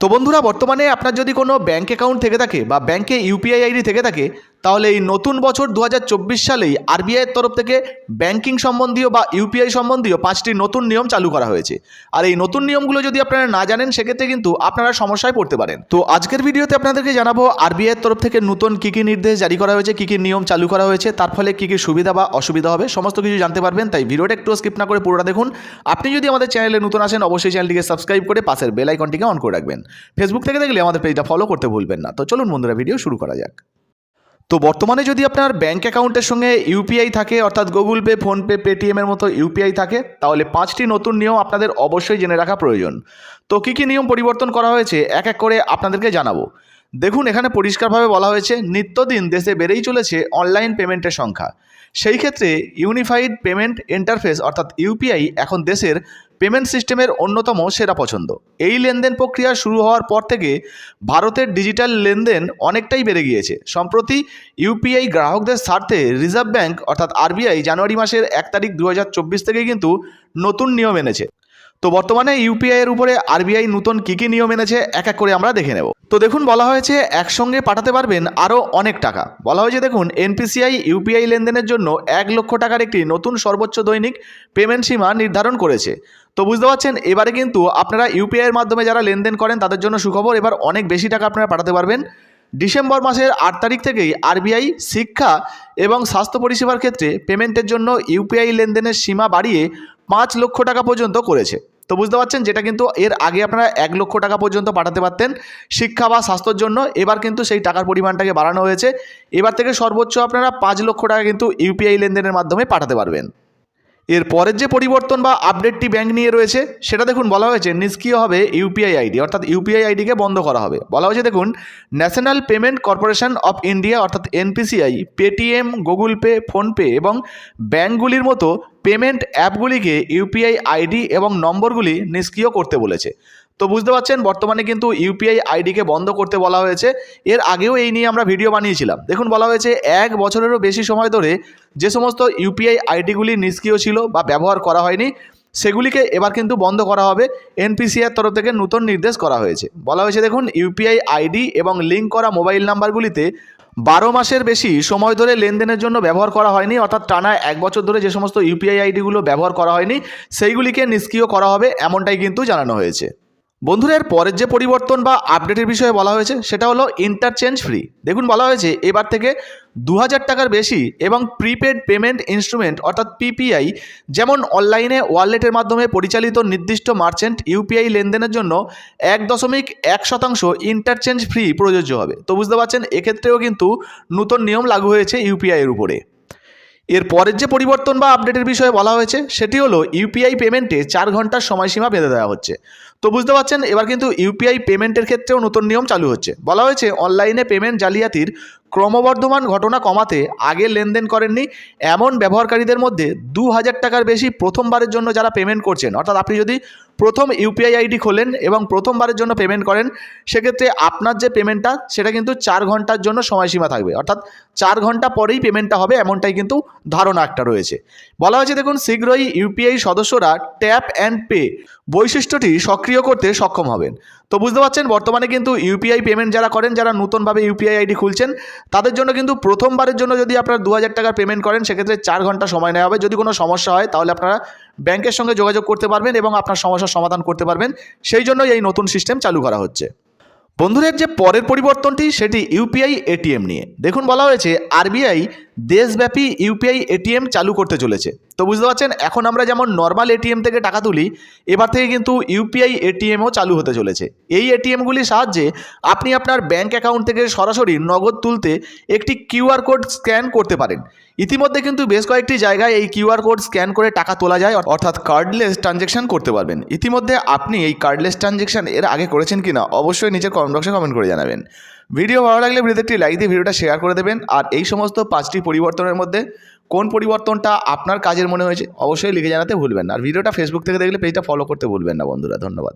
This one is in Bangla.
তো বন্ধুরা, বর্তমানে আপনার যদি কোনো ব্যাঙ্ক অ্যাকাউন্ট থেকে থাকে বা ব্যাঙ্কে ইউপিআই আইডি থেকে থাকে তাহলে এই নতুন বছর দু হাজার চব্বিশ সালেই আরবিআইয়ের তরফ থেকে ব্যাংকিং সম্বন্ধীয় বা ইউপিআই সম্বন্ধীয় পাঁচটি নতুন নিয়ম চালু করা হয়েছে। আর এই নতুন নিয়মগুলো যদি আপনারা না জানেন, সেক্ষেত্রে কিন্তু আপনারা সমস্যায় পড়তে পারেন। তো আজকের ভিডিওতে আপনাদেরকে জানাব আরবিআইয়ের তরফ থেকে নতুন কী কী নির্দেশ জারি করা হয়েছে, কী কী নিয়ম চালু করা হয়েছে, তার ফলে কী কী সুবিধা বা অসুবিধা হবে, সমস্ত কিছু জানতে পারবেন। তাই ভিডিওটা একটু স্কিপ না করে পুরোটা দেখুন। আপনি যদি আমাদের চ্যানেলে নতুন আসেন, অবশ্যই চ্যানেলটিকে সাবস্ক্রাইব করে পাশের বেল আইকনটিকে অন করে রাখবেন। ফেসবুক থেকে দেখলে আমাদের পেজটা ফলো করতে ভুলবেন না। তো চলুন বন্ধুরা, ভিডিও শুরু করা যাক। তো বর্তমানে যদি আপনার ব্যাঙ্ক অ্যাকাউন্টের সঙ্গে ইউপিআই থাকে, অর্থাৎ গুগল পে ফোনপে পেটিএমের মতো ইউপিআই থাকে, তাহলে পাঁচটি নতুন নিয়ম আপনাদের অবশ্যই জেনে রাখা প্রয়োজন। তো কী কী নিয়ম পরিবর্তন করা হয়েছে? এক এক করে আপনাদেরকে জানাব। দেখুন, এখানে পরিষ্কারভাবে বলা হয়েছে, নিত্যদিন দেশে বেড়েই চলেছে অনলাইন পেমেন্টের সংখ্যা। সেই ক্ষেত্রে ইউনিফাইড পেমেন্ট ইন্টারফেস অর্থাৎ ইউপিআই এখন দেশের পেমেন্ট সিস্টেমের অন্যতম সেরা পছন্দ। এই লেনদেন প্রক্রিয়া শুরু হওয়ার পর থেকে ভারতের ডিজিটাল লেনদেন অনেকটাই বেড়ে গিয়েছে। সম্প্রতি ইউপিআই গ্রাহকদের স্বার্থে রিজার্ভ ব্যাংক অর্থাৎ আরবিআই জানুয়ারি মাসের এক তারিখ দু থেকে কিন্তু নতুন নিয়ম এনেছে। তো বর্তমানে ইউপিআই এর উপরে আরবিআই নতুন কী কী নিয়ম এনেছে, এক এক করে আমরা দেখে নেব। তো দেখুন, বলা হয়েছে একসঙ্গে পাঠাতে পারবেন আরও অনেক টাকা। বলা হয়েছে, দেখুন, এনপিসিআই ইউপিআই লেনদেনের জন্য এক লক্ষ টাকার একটি নতুন সর্বোচ্চ দৈনিক পেমেন্ট সীমা নির্ধারণ করেছে। তো বুঝতে পারছেন, এবারে কিন্তু আপনারা ইউপিআইয়ের মাধ্যমে যারা লেনদেন করেন, তাদের জন্য সুখবর, এবার অনেক বেশি টাকা আপনারা পাঠাতে পারবেন। ডিসেম্বর মাসের আট তারিখ থেকেই আরবিআই শিক্ষা এবং স্বাস্থ্য পরিষেবার ক্ষেত্রে পেমেন্টের জন্য ইউপিআই লেনদেনের সীমা বাড়িয়ে পাঁচ লক্ষ টাকা পর্যন্ত করেছে। তো বুঝতে পারছেন, যেটা কিন্তু এর আগে আপনারা এক লক্ষ টাকা পর্যন্ত পাঠাতে পারতেন শিক্ষা বা স্বাস্থ্যর জন্য, এবার কিন্তু সেই টাকার পরিমাণটাকে বাড়ানো হয়েছে। এবার থেকে সর্বোচ্চ আপনারা পাঁচ লক্ষ টাকা কিন্তু ইউপিআই লেনদেনের মাধ্যমে পাঠাতে পারবেন। এর পরের যে পরিবর্তন বা আপডেটটি ব্যাংক নিয়ে রয়েছে, সেটা দেখুন, বলা হয়েছে নিষ্ক্রিয় হবে ইউপিআই আইডি অর্থাৎ ইউপিআই আইডিকে বন্ধ করা হবে। বলা হয়েছে, দেখুন, national payment corporation of India, অর্থাৎ NPCI Paytm, Google pay, PhonePe এবং ব্যাঙ্কগুলির মতো পেমেন্ট অ্যাপগুলিকে ইউপিআই আইডি এবং নম্বরগুলি নিষ্ক্রিয় করতে বলেছে। তো বুঝতে পারছেন, বর্তমানে কিন্তু ইউপিআই আইডিকে বন্ধ করতে বলা হয়েছে। এর আগেও এই নিয়ে আমরা ভিডিও বানিয়েছিলাম। দেখুন, বলা হয়েছে এক বছরেরও বেশি সময় ধরে যে সমস্ত ইউপিআই আইডিগুলি নিষ্ক্রিয় ছিল বা ব্যবহার করা হয়নি সেগুলিকে এবার কিন্তু বন্ধ করা হবে। এনপিসিআর তরফ থেকে নতুন নির্দেশ করা হয়েছে। বলা হয়েছে, দেখুন ইউপিআই আইডি এবং লিঙ্ক করা মোবাইল নাম্বারগুলিতে বারো মাসের বেশি সময় ধরে লেনদেনের জন্য ব্যবহার করা হয়নি। অর্থাৎ টানা এক বছর ধরে যে সমস্ত ইউপিআই আইডিগুলো ব্যবহার করা হয়নি, সেইগুলিকে নিষ্ক্রিয় করা হবে, এমনটাই কিন্তু জানানো হয়েছে। বন্ধুরা, এর পরের যে পরিবর্তন বা আপডেটের বিষয়ে বলা হয়েছে, সেটা হলো ইন্টারচেঞ্জ ফ্রি দেখুন, বলা হয়েছে এবার থেকে দু হাজার টাকার বেশি এবং প্রিপেড পেমেন্ট ইনস্ট্রুমেন্ট অর্থাৎ পিপিআই যেমন অনলাইনে ওয়ালেটের মাধ্যমে পরিচালিত নির্দিষ্ট মার্চেন্ট ইউপিআই লেনদেনের জন্য এক দশমিক এক শতাংশ ইন্টারচেঞ্জ ফ্রি প্রযোজ্য হবে। তো বুঝতে পারছেন, এক্ষেত্রেও কিন্তু নতুন নিয়ম লাগু হয়েছে ইউপিআইয়ের উপরে। এর পরের যে পরিবর্তন বা আপডেটের বিষয়ে বলা হয়েছে, সেটি হলো ইউপিআই পেমেন্টে চার ঘণ্টার সময়সীমা বেঁধে দেওয়া হচ্ছে। তো বুঝতে পারছেন, এবার কিন্তু ইউপিআই পেমেন্টের ক্ষেত্রেও নতুন নিয়ম চালু হচ্ছে। বলা হয়েছে অনলাইনে পেমেন্ট জালিয়াতির ক্রমবর্ধমান ঘটনা কমাতে আগে লেনদেন করেননি এমন ব্যবহারকারীদের মধ্যে দু হাজার টাকার বেশি প্রথমবারের জন্য যারা পেমেন্ট করছেন, অর্থাৎ আপনি যদি প্রথম ইউপিআই আইডি খোলেন এবং প্রথমবারের জন্য পেমেন্ট করেন, সেক্ষেত্রে আপনার যে পেমেন্টটা সেটা কিন্তু চার ঘণ্টার জন্য সময়সীমা থাকবে। অর্থাৎ চার ঘণ্টা পরেই পেমেন্টটা হবে এমনটাই কিন্তু ধারণা একটা রয়েছে। বলা হয়েছে দেখুন, শীঘ্রই ইউপিআই সদস্যরা ট্যাপ অ্যান্ড পে বৈশিষ্ট্যটি সক্রিয় করতে সক্ষম হবেন। তো বুঝতে পারছেন, বর্তমানে কিন্তু ইউপিআই পেমেন্ট যারা করেন, যারা নতুনভাবে ইউপিআই আইডি খুলছেন, তাদের জন্য কিন্তু প্রথমবারের জন্য যদি আপনারা দু হাজার টাকার পেমেন্ট করেন, সেক্ষেত্রে চার ঘণ্টা সময় নেওয়া হবে। যদি কোনো সমস্যা হয়, তাহলে আপনারা ব্যাংকের সঙ্গে যোগাযোগ করতে পারবেন এবং আপনার সমস্যার সমাধান করতে পারবেন। সেই জন্যই এই নতুন সিস্টেম চালু করা হচ্ছে। বন্ধুদের যে পরের পরিবর্তনটি, সেটি ইউপিআই এটিএম নিয়ে। দেখুন, বলা হয়েছে, আরবিআই দেশব্যাপী ইউপিআই এটিএম চালু করতে চলেছে। তো বুঝতে পারছেন, এখন আমরা যেমন নর্মাল এটিএম থেকে টাকা তুলি, এবার থেকে কিন্তু ইউপিআই এটিএমও চালু হতে চলেছে। এই এটিএমগুলির সাহায্যে আপনি আপনার ব্যাঙ্ক অ্যাকাউন্ট থেকে সরাসরি নগদ তুলতে একটি কিউআর কোড স্ক্যান করতে পারেন। ইতিমধ্যে কিন্তু বেশ কয়েকটি জায়গায় এই কিউআর কোড স্ক্যান করে টাকা তোলা যায়, অর্থাৎ কার্ডলেস ট্রানজ্যাকশন করতে পারবেন। ইতিমধ্যে আপনি এই কার্ডলেস ট্রানজ্যাকশন এর আগে করেছেন কিনা, অবশ্যই নিচের কমেন্ট বক্সে কমেন্ট করে জানাবেন। ভিডিও ভালো লাগলে ভিডিওতে একটি লাইক দিয়ে ভিডিওটা শেয়ার করে দেবেন। আর এই সমস্ত পাঁচটি পরিবর্তনের মধ্যে কোন পরিবর্তনটা আপনার কাজের মনে হয়েছে, অবশ্যই লিখে জানাতে ভুলবেন আর ভিডিওটা ফেসবুক থেকে দেখলে পেজটা ফলো করতে ভুলবেন না বন্ধুরা, ধন্যবাদ।